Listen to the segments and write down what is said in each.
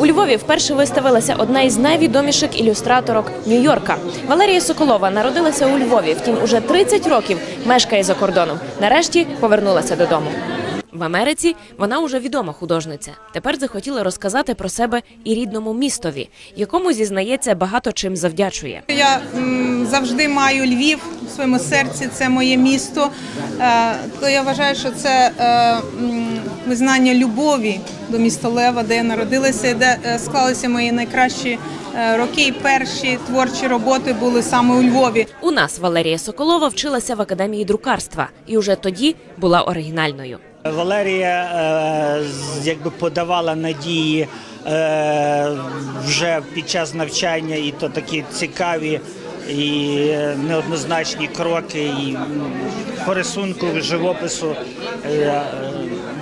У Львові вперше виставилася одна із найвідоміших ілюстраторок Нью-Йорка. Валерія Соколова народилася у Львові, втім, уже 30 років мешкає за кордоном. Нарешті повернулася додому. В Америці вона уже відома художниця. Тепер захотіла розказати про себе і рідному містові, якому зізнається багато чим завдячує. Я м, завжди маю Львів в своєму серці, це моє місто. Е, то я вважаю, що це е, м, визнання любові до міста Лева, де я народилася, де е, склалися мої найкращі роки. І перші творчі роботи були саме у Львові. У нас Валерія Соколова вчилася в академії друкарства і уже тоді була оригінальною. Валерія е, якби подавала надії е, вже під час навчання, і то такі цікаві і е, неоднозначні кроки, і м, по рисунку, живопису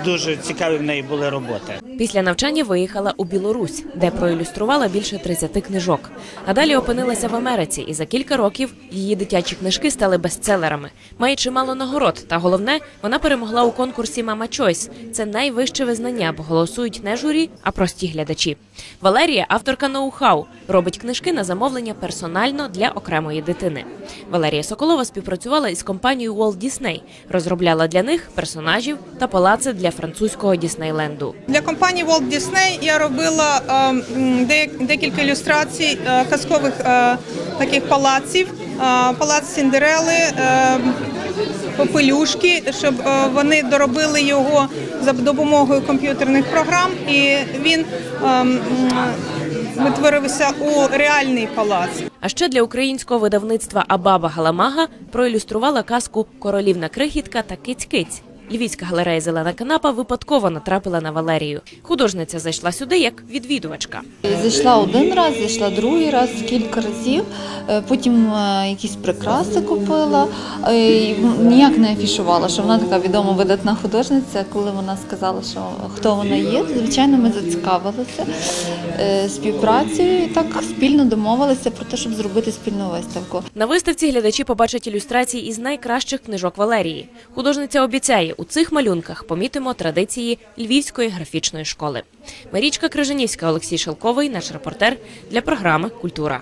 дуже цікаві в неї були роботи. Після навчання виїхала у Білорусь, де проілюструвала більше 30 книжок. А далі опинилася в Америці, і за кілька років її дитячі книжки стали бестселерами. Має чимало нагород. Та головне, вона перемогла у конкурсі Мама Чойс. Це найвище визнання, бо голосують не журі, а прості глядачі. Валерія авторка ноу-хау, робить книжки на замовлення персонально для окремої дитини. Валерія Соколова співпрацювала із компанією Walt Disney, розробляла для них персонажів та палаци для французького Діснейленду. Для компанії Walt Disney я робила е, декілька ілюстрацій е, казкових е, таких палаців, палац Сіндерели, попелюшки, щоб вони доробили його за допомогою комп'ютерних програм, і він витворився у реальний палац. А ще для українського видавництва Абаба Галамага проілюструвала казку Королівна крихітка та киць-киць. Львівська галерея Зелена канапа випадково натрапила на Валерію. Художниця зайшла сюди як відвідувачка. Зайшла один раз, зайшла другий раз, кілька разів. Е, Потім е, якісь прикраси купила. Е, і Ніяк не афішувала, що вона така відома видатна художниця. Коли вона сказала, що хто вона є, звичайно, ми зацікавилися співпрацею і так спільно домовилися про те, щоб зробити спільну виставку. На виставці глядачі побачать ілюстрації із найкращих книжок Валерії. Художниця обіцяє, у цих малюнках помітимо традиції Львівської графічної школи. Марічка Крижанівська, Олексій Шелковий, наш репортер для програми Культура.